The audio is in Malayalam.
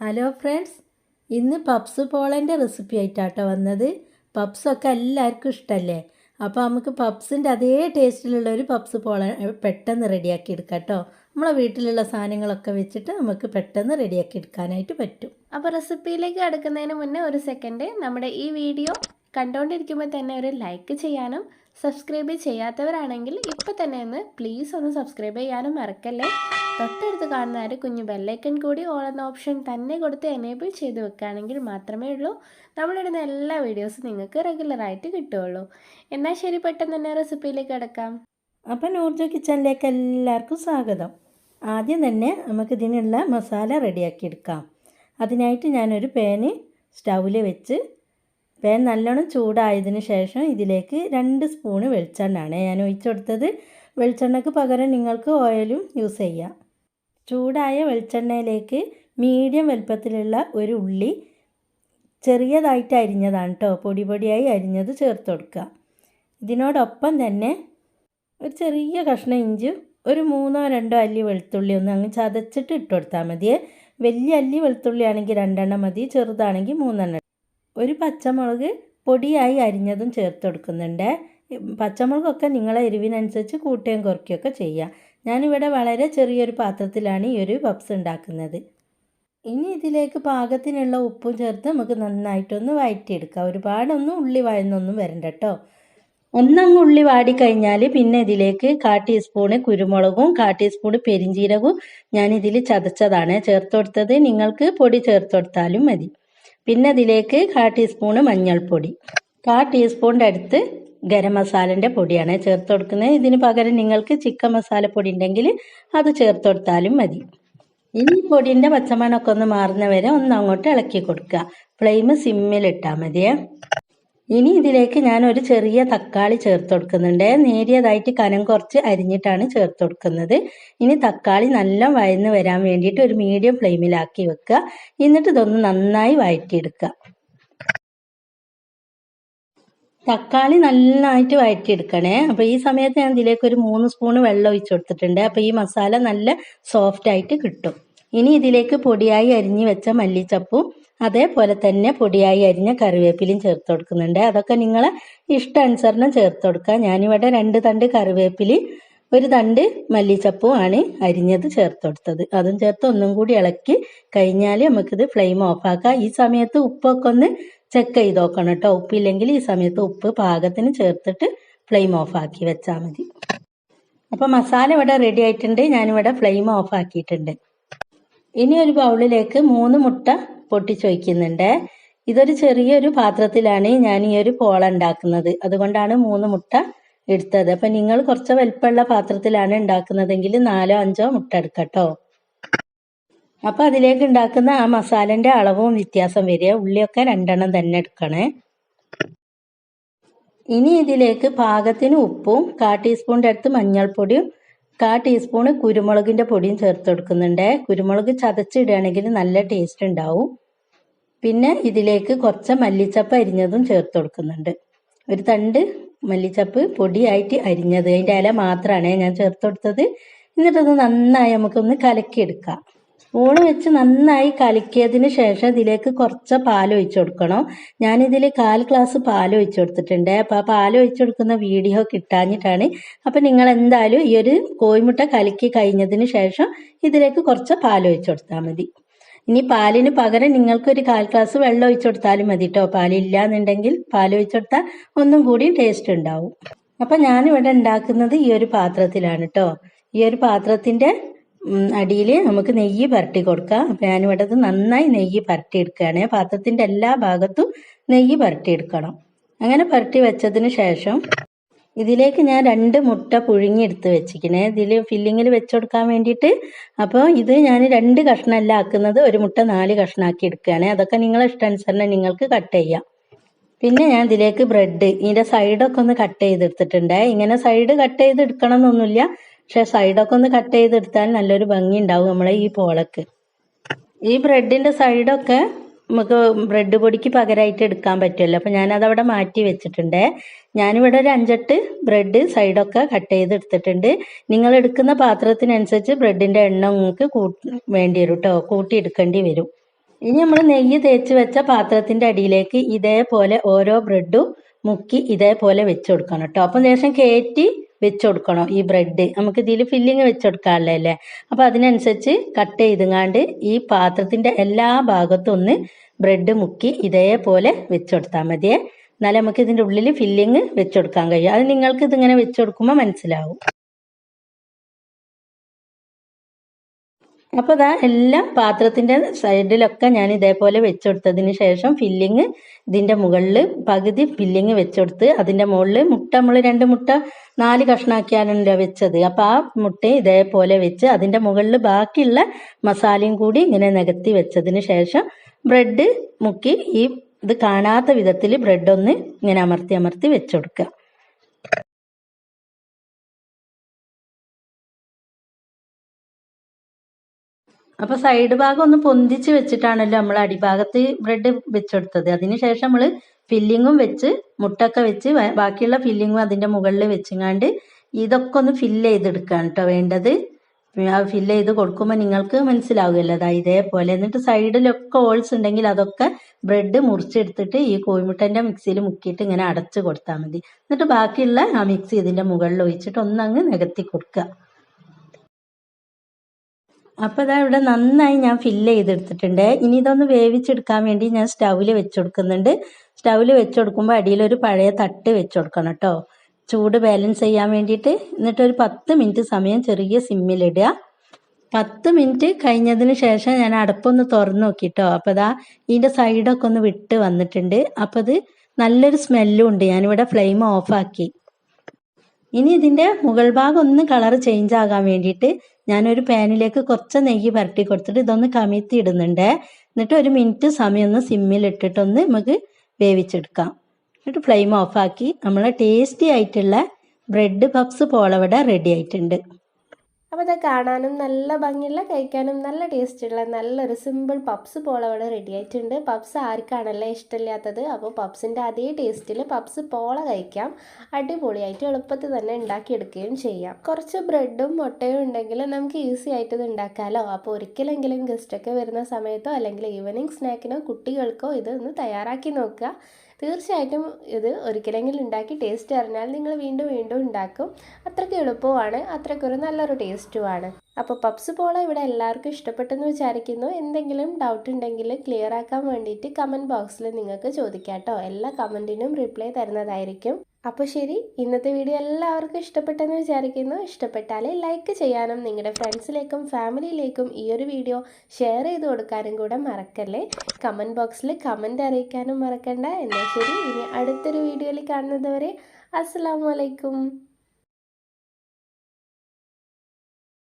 ഹലോ ഫ്രണ്ട്സ് ഇന്ന് പപ്സ് പോളന്റെ റെസിപ്പി ആയിട്ടാട്ടോ വന്നത്. പപ്സൊക്കെ എല്ലാവർക്കും ഇഷ്ടമല്ലേ അപ്പോൾ നമുക്ക് പപ്സിന്റെ അതേ ടേസ്റ്റിലുള്ള ഒരു പപ്സ് പോള പെട്ടെന്ന് റെഡിയാക്കി എടുക്കാം കേട്ടോ നമ്മളെ വീട്ടിലുള്ള സാധനങ്ങളൊക്കെ വെച്ചിട്ട് നമുക്ക് പെട്ടെന്ന് റെഡിയാക്കി എടുക്കാനായിട്ട് പറ്റും. അപ്പോൾ റെസിപ്പിയിലേക്ക് അടുക്കുന്നതിന് മുന്നേ ഒരു സെക്കൻഡ് നമ്മുടെ ഈ വീഡിയോ കണ്ടുകൊണ്ടിരിക്കുമ്പോൾ തന്നെ ഒരു ലൈക്ക് ചെയ്യാനും സബ്സ്ക്രൈബ് ചെയ്യാത്തവരാണെങ്കിൽ ഇപ്പോൾ തന്നെ ഒന്ന് പ്ലീസ് ഒന്ന് സബ്സ്ക്രൈബ് ചെയ്യാനും മറക്കല്ലേ. തൊട്ടടുത്ത് കാണുന്ന ഒരു കുഞ്ഞു ബെല്ലൈക്കൺ കൂടി ഓൾ എന്ന ഓപ്ഷൻ തന്നെ കൊടുത്ത് എനേബിൾ ചെയ്ത് വെക്കുകയാണെങ്കിൽ മാത്രമേ ഉള്ളൂ. നമ്മളിടുന്ന എല്ലാ വീഡിയോസും നിങ്ങൾക്ക് റെഗുലറായിട്ട് കിട്ടുകയുള്ളൂ. എന്നാൽ ശരി പെട്ടെന്ന് തന്നെ റെസിപ്പിയിലേക്ക് കിടക്കാം. അപ്പം നൂർജ കിച്ചണിലേക്ക് എല്ലാവർക്കും സ്വാഗതം. ആദ്യം തന്നെ നമുക്ക് ഇതിനുള്ള മസാല റെഡിയാക്കി എടുക്കാം. അതിനായിട്ട് ഞാനൊരു പാന് സ്റ്റൗവിൽ വെച്ച് പാൻ നല്ലോണം ചൂടായതിന് ശേഷം ഇതിലേക്ക് രണ്ട് സ്പൂണ് വെളിച്ചെണ്ണയാണ് ഞാൻ ഒഴിച്ചു കൊടുത്തത് വെളിച്ചെണ്ണയ്ക്ക് പകരം നിങ്ങൾക്ക് ഓയിലും യൂസ് ചെയ്യാം. ചൂടായ വെളിച്ചെണ്ണയിലേക്ക് മീഡിയം വലുപ്പത്തിലുള്ള ഒരു ഉള്ളി ചെറിയതായിട്ട് അരിഞ്ഞതാണ് കേട്ടോ പൊടി പൊടിയായി അരിഞ്ഞത് ചേർത്ത് കൊടുക്കുക. ഇതിനോടൊപ്പം തന്നെ ഒരു ചെറിയ കഷ്ണം ഇഞ്ചി ഒരു മൂന്നോ രണ്ടോ അല്ലി വെളുത്തുള്ളി ഒന്ന് അങ്ങ് ചതച്ചിട്ട് ഇട്ട് കൊടുത്താൽ മതിയേ വലിയ അല്ലി വെളുത്തുള്ളി ആണെങ്കിൽ രണ്ടെണ്ണം മതി ചെറുതാണെങ്കിൽ മൂന്നെണ്ണം ഒരു പച്ചമുളക് പൊടിയായി അരിഞ്ഞതും ചേർത്ത് കൊടുക്കുന്നുണ്ട് പച്ചമുളകൊക്കെ നിങ്ങളെ എരിവിനനുസരിച്ച് കൂട്ടുകയും കുറയ്ക്കുകയൊക്കെ ചെയ്യാം. ഞാനിവിടെ വളരെ ചെറിയൊരു പാത്രത്തിലാണ് ഈ ഒരു പപ്സ് ഉണ്ടാക്കുന്നത്. ഇനി ഇതിലേക്ക് പാകത്തിനുള്ള ഉപ്പും ചേർത്ത് നമുക്ക് നന്നായിട്ടൊന്ന് വഴറ്റിയെടുക്കാം ഒരുപാടൊന്നും ഉള്ളി വഴന്നൊന്നും വരണ്ട കേട്ടോ. ഒന്നങ്ങ് ഉള്ളി വാടിക്കഴിഞ്ഞാൽ പിന്നെ ഇതിലേക്ക് കാ ടീസ്പൂണ് കുരുമുളകും കാ ടീസ്പൂണ് പെരിഞ്ചീരകവും ഞാൻ ഇതിൽ ചതച്ചതാണ്. ചേർത്ത് കൊടുത്തത് നിങ്ങൾക്ക് പൊടി ചേർത്ത് കൊടുത്താലും മതി. പിന്നെ അതിലേക്ക് കാ ടീസ്പൂണ് മഞ്ഞൾപ്പൊടി. കാ ടീസ്പൂണിന്റെ അടുത്ത് ഗരം മസാലന്റെ പൊടിയാണ് ചേർത്ത് കൊടുക്കുന്നത്. ഇതിന് പകരം നിങ്ങൾക്ക് ചിക്കൻ മസാലപ്പൊടി ഉണ്ടെങ്കിൽ അത് ചേർത്ത് കൊടുത്താലും മതി. ഇനി പൊടിന്റെ പച്ചമണമൊക്കെ ഒന്ന് മാറുന്ന വരെ ഒന്ന് അങ്ങോട്ട് ഇളക്കി കൊടുക്കുക. ഫ്ലെയിം സിമ്മിലിട്ടാൽ മതിയേ. ഇനി ഇതിലേക്ക് ഞാൻ ഒരു ചെറിയ തക്കാളി ചേർത്ത് കൊടുക്കുന്നുണ്ട്. നേരിയതായിട്ട് കനം കുറച്ച് അരിഞ്ഞിട്ടാണ് ചേർത്ത് കൊടുക്കുന്നത്. ഇനി തക്കാളി നല്ല വഴന്ന് വരാൻ വേണ്ടിയിട്ട് ഒരു മീഡിയം ഫ്ലെയിമിലാക്കി വെക്കുക. എന്നിട്ട് ഇതൊന്ന് നന്നായി വഴറ്റിയെടുക്കുക. തക്കാളി നന്നായിട്ട് വഴറ്റിയെടുക്കണേ. അപ്പോൾ ഈ സമയത്ത് ഞാൻ ഇതിലേക്ക് ഒരു മൂന്ന് സ്പൂൺ വെള്ളം ഒഴിച്ചു കൊടുത്തിട്ടുണ്ട്. അപ്പോൾ ഈ മസാല നല്ല സോഫ്റ്റ് ആയിട്ട് കിട്ടും. ഇനി ഇതിലേക്ക് പൊടിയായി അരിഞ്ഞു വെച്ച മല്ലിച്ചപ്പും അതേപോലെ തന്നെ പൊടിയായി അരിഞ്ഞ കറിവേപ്പിലയും ചേർത്ത് കൊടുക്കുന്നുണ്ട്. അതൊക്കെ നിങ്ങളെ ഇഷ്ടാനുസരണം ചേർത്ത് കൊടുക്കുക. ഞാനിവിടെ രണ്ട് തണ്ട് കറിവേപ്പിലി ഒരു തണ്ട് മല്ലിച്ചപ്പും ആണ് അരിഞ്ഞത് ചേർത്ത് കൊടുത്തത്. അതും ചേർത്ത് ഒന്നും കൂടി ഇളക്കി കഴിഞ്ഞാൽ നമുക്കിത് ഫ്ലെയിം ഓഫാക്കാം ഈ സമയത്ത് ഉപ്പൊക്കെ ഒന്ന് ചെക്ക് ചെയ്ത് നോക്കണം കേട്ടോ. ഉപ്പില്ലെങ്കിൽ ഈ സമയത്ത് ഉപ്പ് പാകത്തിന് ചേർത്തിട്ട് ഫ്ലെയിം ഓഫാക്കി വെച്ചാൽ മതി. അപ്പോൾ മസാല ഇവിടെ റെഡി ആയിട്ടുണ്ട്. ഞാനിവിടെ ഫ്ലെയിം ഓഫ് ആക്കിയിട്ടുണ്ട്. ഇനി ഒരു ബൗളിലേക്ക് മൂന്ന് മുട്ട പൊട്ടിച്ചൊഴിക്കുന്നുണ്ട് ഇതൊരു ചെറിയൊരു പാത്രത്തിലാണ് ഞാൻ ഈ ഒരു പോള ഉണ്ടാക്കുന്നത്. അതുകൊണ്ടാണ് മൂന്ന് മുട്ട എടുത്തത്. അപ്പൊ നിങ്ങൾ കുറച്ച് വലിപ്പമുള്ള പാത്രത്തിലാണ് ഉണ്ടാക്കുന്നതെങ്കിൽ നാലോ അഞ്ചോ മുട്ട എടുക്കട്ടോ. അപ്പൊ അതിലേക്ക് ഉണ്ടാക്കുന്ന ആ മസാലന്റെ അളവും വ്യത്യാസം വരിക. ഉള്ളിയൊക്കെ രണ്ടെണ്ണം തന്നെ എടുക്കണേ. ഇനി ഇതിലേക്ക് പാകത്തിന് ഉപ്പും കാ ടീസ്പൂണിന്റെ അടുത്ത് മഞ്ഞൾപ്പൊടിയും കാ ടീസ്പൂണ് കുരുമുളകിന്റെ പൊടിയും ചേർത്ത് കൊടുക്കുന്നുണ്ട്. കുരുമുളക് ചതച്ചിടുകയാണെങ്കിൽ നല്ല ടേസ്റ്റ് ഉണ്ടാവും. പിന്നെ ഇതിലേക്ക് കുറച്ച് മല്ലിച്ചപ്പ് അരിഞ്ഞതും ചേർത്ത് കൊടുക്കുന്നുണ്ട്. ഒരു തണ്ട് മല്ലിച്ചപ്പ് പൊടിയായിട്ട് അരിഞ്ഞത്. അതിന്റെ ഇല മാത്രമാണ് ഞാൻ ചേർത്ത് കൊടുത്തത്. എന്നിട്ടത് നന്നായി നമുക്കൊന്ന് കലക്കിയെടുക്കാം. സ്പൂണ് വെച്ച് നന്നായി കലക്കിയതിന് ശേഷം ഇതിലേക്ക് കുറച്ച് പാൽ ഒഴിച്ചു കൊടുക്കണം. ഞാനിതിൽ കാൽ ഗ്ലാസ് പാൽ ഒഴിച്ചു കൊടുത്തിട്ടുണ്ട്. അപ്പോൾ ആ പാൽ ഒഴിച്ചു കൊടുക്കുന്ന വീഡിയോ കിട്ടാഞ്ഞിട്ടാണ് അപ്പം നിങ്ങൾ എന്തായാലും ഈ ഒരു കോഴിമുട്ട കലക്കി കഴിഞ്ഞതിന് ശേഷം ഇതിലേക്ക് കുറച്ച് പാൽ ഒഴിച്ചു കൊടുത്താൽ മതി. ഇനി പാലിന് പകരം നിങ്ങൾക്കൊരു കാൽ ഗ്ലാസ് വെള്ളം ഒഴിച്ചു കൊടുത്താലും മതി കേട്ടോ പാലില്ല എന്നുണ്ടെങ്കിൽ പാൽ ഒഴിച്ചു കൊടുത്താൽ ഒന്നും കൂടി ടേസ്റ്റ് ഉണ്ടാവും. അപ്പം ഞാനിവിടെ ഉണ്ടാക്കുന്നത് ഈ ഒരു പാത്രത്തിലാണ് കേട്ടോ ഈ ഒരു പാത്രത്തിന്റെ അടിയിൽ നമുക്ക് നെയ്യ് പരട്ടി കൊടുക്കാം. ഞാനിവിടെ നന്നായി നെയ്യ് പരട്ടി എടുക്കുകയാണ്. പാത്രത്തിന്റെ എല്ലാ ഭാഗത്തും നെയ്യ് പരട്ടി എടുക്കണം. അങ്ങനെ പരട്ടി വെച്ചതിന് ശേഷം ഇതിലേക്ക് ഞാൻ രണ്ട് മുട്ട പുഴുങ്ങിയെടുത്ത് വെച്ചിരിക്കണേ. ഇതിൽ ഫില്ലിങ്ങിൽ വെച്ചുകൊടുക്കാൻ വേണ്ടിയിട്ട്. അപ്പോൾ ഇത് ഞാൻ രണ്ട് കഷ്ണമല്ല ആക്കുന്നത് ഒരു മുട്ട നാല് കഷ്ണമാക്കി എടുക്കുകയാണ്. അതൊക്കെ നിങ്ങളെ ഇഷ്ടാനുസരണം നിങ്ങൾക്ക് കട്ട് ചെയ്യാം. പിന്നെ ഞാൻ ഇതിലേക്ക് ബ്രെഡ് ഇതിന്റെ സൈഡൊക്കെ ഒന്ന് കട്ട് ചെയ്തെടുത്തിട്ടുണ്ട്. ഇങ്ങനെ സൈഡ് കട്ട് ചെയ്ത് എടുക്കണം എന്നൊന്നുമില്ല പക്ഷെ സൈഡൊക്കെ ഒന്ന് കട്ട് ചെയ്തെടുത്താൽ നല്ലൊരു ഭംഗി ഉണ്ടാവും നമ്മളെ ഈ പോളക്ക്. ഈ ബ്രെഡിന്റെ സൈഡൊക്കെ നമുക്ക് ബ്രെഡ് പൊടിക്ക് പകരമായിട്ട് എടുക്കാൻ പറ്റുമല്ലോ. അപ്പം ഞാനതവിടെ മാറ്റി വെച്ചിട്ടുണ്ട്. ഞാനിവിടെ ഒരു അഞ്ചെട്ട് ബ്രെഡ് സൈഡൊക്കെ കട്ട് ചെയ്ത് എടുത്തിട്ടുണ്ട് നിങ്ങൾ എടുക്കുന്ന പാത്രത്തിനനുസരിച്ച് ബ്രെഡിന്റെ എണ്ണ നിങ്ങൾക്ക് വേണ്ടി വരും കേട്ടോ കൂട്ടി എടുക്കേണ്ടി വരും. ഇനി നമ്മൾ നെയ്യ് തേച്ച് വെച്ച പാത്രത്തിന്റെ അടിയിലേക്ക് ഇതേപോലെ ഓരോ ബ്രെഡും മുക്കി ഇതേപോലെ വെച്ച് കൊടുക്കണം കേട്ടോ. അപ്പം ശേഷം കയറ്റി വെച്ച് കൊടുക്കണം ഈ ബ്രെഡ് നമുക്ക് ഇതിൽ ഫില്ലിങ് വെച്ച് അല്ലേ? അപ്പം അതിനനുസരിച്ച് കട്ട് ചെയ്തുങ്ങാണ്ട് ഈ പാത്രത്തിന്റെ എല്ലാ ഭാഗത്തും ഒന്ന് ബ്രെഡ് മുക്കി ഇതേപോലെ വെച്ച് കൊടുത്താൽ മതിയേ. എന്നാലേ നമുക്ക് ഇതിന്റെ ഉള്ളിൽ ഫില്ലിങ് വെച്ച് കൊടുക്കാൻ കഴിയും. അത് നിങ്ങൾക്ക് ഇതിങ്ങനെ വെച്ച് കൊടുക്കുമ്പോൾ മനസ്സിലാവും. അപ്പോൾ ഇതാ എല്ലാം പാത്രത്തിന്റെ സൈഡിലൊക്കെ ഞാൻ ഇതേപോലെ വെച്ചുകൊടുത്തതിന് ശേഷം ഫില്ലിങ് ഇതിന്റെ മുകളിൽ പകുതി ഫില്ലിങ് വെച്ചുകൊടുത്ത് അതിന്റെ മുകളിൽ മുട്ട നമ്മൾ രണ്ട് മുട്ട നാല് കഷ്ണാക്കിയാണല്ലോ വെച്ചത്. അപ്പോൾ ആ മുട്ട ഇതേപോലെ വെച്ച് അതിന്റെ മുകളിൽ ബാക്കിയുള്ള മസാലയും കൂടി ഇങ്ങനെ നികത്തി വെച്ചതിന് ശേഷം ബ്രെഡ് മുക്കി ഈ ഇത് കാണാത്ത വിധത്തിൽ ബ്രെഡ് ഒന്ന് ഇങ്ങനെ അമർത്തി അമർത്തി വെച്ചുകൊടുക്കുക അപ്പൊ സൈഡ് ഭാഗം ഒന്ന് പൊന്തിച്ച് വെച്ചിട്ടാണല്ലോ നമ്മൾ അടിഭാഗത്ത് ബ്രെഡ് വെച്ചെടുത്തത്. അതിനുശേഷം നമ്മൾ ഫില്ലിങ്ങും വെച്ച് മുട്ടൊക്കെ വെച്ച് ബാക്കിയുള്ള ഫില്ലിങ്ങും അതിന്റെ മുകളിൽ വെച്ചിങ്ങാണ്ട് ഇതൊക്കെ ഒന്ന് ഫില്ല് ചെയ്തെടുക്കുകയാണ് കേട്ടോ വേണ്ടത്. ഫില്ല് ചെയ്ത് കൊടുക്കുമ്പോൾ നിങ്ങൾക്ക് മനസ്സിലാവുമല്ലോ അതാ ഇതേപോലെ. എന്നിട്ട് സൈഡിലൊക്കെ ഹോൾസ് ഉണ്ടെങ്കിൽ അതൊക്കെ ബ്രെഡ് മുറിച്ചെടുത്തിട്ട് ഈ കോഴിമുട്ടന്റെ മിക്സിയിൽ മുക്കിയിട്ട് ഇങ്ങനെ അടച്ച് കൊടുത്താൽ മതി. എന്നിട്ട് ബാക്കിയുള്ള ആ മിക്സി ഇതിന്റെ മുകളിൽ ഒഴിച്ചിട്ട് ഒന്നങ്ങ് നികത്തി കൊടുക്കുക. അപ്പോൾ ഇതാ ഇവിടെ നന്നായി ഞാൻ ഫില്ല് ചെയ്തെടുത്തിട്ടുണ്ട്. ഇനി ഇതൊന്ന് വേവിച്ചെടുക്കാൻ വേണ്ടി ഞാൻ സ്റ്റൗവിൽ വെച്ച് കൊടുക്കുന്നുണ്ട് സ്റ്റൗവിൽ വെച്ച് കൊടുക്കുമ്പോൾ അടിയിലൊരു പഴയ തട്ട് വെച്ച് കൊടുക്കണം കേട്ടോ ചൂട് ബാലൻസ് ചെയ്യാൻ വേണ്ടിയിട്ട് എന്നിട്ട് ഒരു പത്ത് മിനിറ്റ് സമയം ചെറിയ സിമ്മിലിടുക പത്ത് മിനിറ്റ് കഴിഞ്ഞതിന് ശേഷം ഞാൻ അടപ്പൊന്ന് തുറന്നു നോക്കിട്ടോ അപ്പോൾ ഇതാ ഇതിന്റെ സൈഡൊക്കെ ഒന്ന് വിട്ട് വന്നിട്ടുണ്ട്. അപ്പോൾ ഇത് നല്ലൊരു സ്മെല്ലും ഉണ്ട്. ഞാനിവിടെ ഫ്ലെയിം ഓഫാക്കി ഇനി ഇതിന്റെ മുകൾ ഭാഗം ഒന്ന് കളർ ചേഞ്ച് ആകാൻ വേണ്ടിയിട്ട് ഞാനൊരു പാനിലേക്ക് കുറച്ച് നെയ്യ് പരട്ടി കൊടുത്തിട്ട് ഇതൊന്ന് കമിഴ്ത്തി ഇടുന്നുണ്ട്. എന്നിട്ട് ഒരു മിനിറ്റ് സമയം ഒന്ന് സിമ്മിൽ ഇട്ടിട്ടൊന്ന് നമുക്ക് വേവിച്ചെടുക്കാം. എന്നിട്ട് ഫ്ലെയിം ഓഫാക്കി നമ്മളെ ടേസ്റ്റി ആയിട്ടുള്ള ബ്രെഡ് പഫ്സ് പോളവിടെ റെഡി ആയിട്ടുണ്ട്. അപ്പോൾ അത് കാണാനും നല്ല ഭംഗിയുള്ള കഴിക്കാനും നല്ല ടേസ്റ്റുള്ള നല്ലൊരു സിമ്പിൾ പപ്സ് പോലെ അവിടെ റെഡി ആയിട്ടുണ്ട്. പപ്സ് ആർക്കാണല്ലേ ഇഷ്ടമില്ലാത്തത്? അപ്പോൾ പപ്സിന്റെ അതേ ടേസ്റ്റിൽ പപ്സ് പോള കഴിക്കാം. അടിപൊളിയായിട്ട് എളുപ്പത്തിൽ തന്നെ ഉണ്ടാക്കിയെടുക്കുകയും ചെയ്യാം. കുറച്ച് ബ്രെഡും മുട്ടയും ഉണ്ടെങ്കിൽ നമുക്ക് ഈസി ആയിട്ട് ഇത് ഉണ്ടാക്കാമല്ലോ അപ്പോൾ ഒരിക്കലെങ്കിലും ഗസ്റ്റൊക്കെ വരുന്ന സമയത്തോ അല്ലെങ്കിൽ ഈവനിങ് സ്നാക്കിനോ കുട്ടികൾക്കോ ഇത് ഒന്ന് തയ്യാറാക്കി നോക്കുക. തീർച്ചയായിട്ടും ഇത് ഒരിക്കലെങ്കിലും ഉണ്ടാക്കി ടേസ്റ്റ് അറിഞ്ഞാൽ നിങ്ങൾ വീണ്ടും വീണ്ടും ഉണ്ടാക്കും. അത്രയ്ക്ക് എളുപ്പമാണ് അത്രയ്ക്കൊരു നല്ലൊരു ടേസ്റ്റുമാണ് അപ്പോൾ പപ്സ് പോള ഇവിടെ എല്ലാവർക്കും ഇഷ്ടപ്പെട്ടെന്ന് വിചാരിക്കുന്നു. എന്തെങ്കിലും ഡൗട്ട് ഉണ്ടെങ്കിൽ ക്ലിയർ ആക്കാൻ വേണ്ടിയിട്ട് കമന്റ് ബോക്സിൽ നിങ്ങൾക്ക് ചോദിക്കാം കേട്ടോ എല്ലാ കമന്റിനും റിപ്ലൈ തരുന്നതായിരിക്കും. അപ്പോൾ ശരി ഇന്നത്തെ വീഡിയോ എല്ലാവർക്കും ഇഷ്ടപ്പെട്ടെന്ന് വിചാരിക്കുന്നു. ഇഷ്ടപ്പെട്ടാൽ ലൈക്ക് ചെയ്യാനും നിങ്ങളുടെ ഫ്രണ്ട്സിലേക്കും ഫാമിലിയിലേക്കും ഈ ഒരു വീഡിയോ ഷെയർ ചെയ്ത് കൊടുക്കാനും കൂടെ മറക്കല്ലേ? കമന്റ് ബോക്സിൽ കമന്റ് അറിയിക്കാനും മറക്കണ്ട. എന്നാൽ ശരി ഇനി അടുത്തൊരു വീഡിയോയിൽ കാണുന്നതുവരെ അസ്സാം വലൈക്കും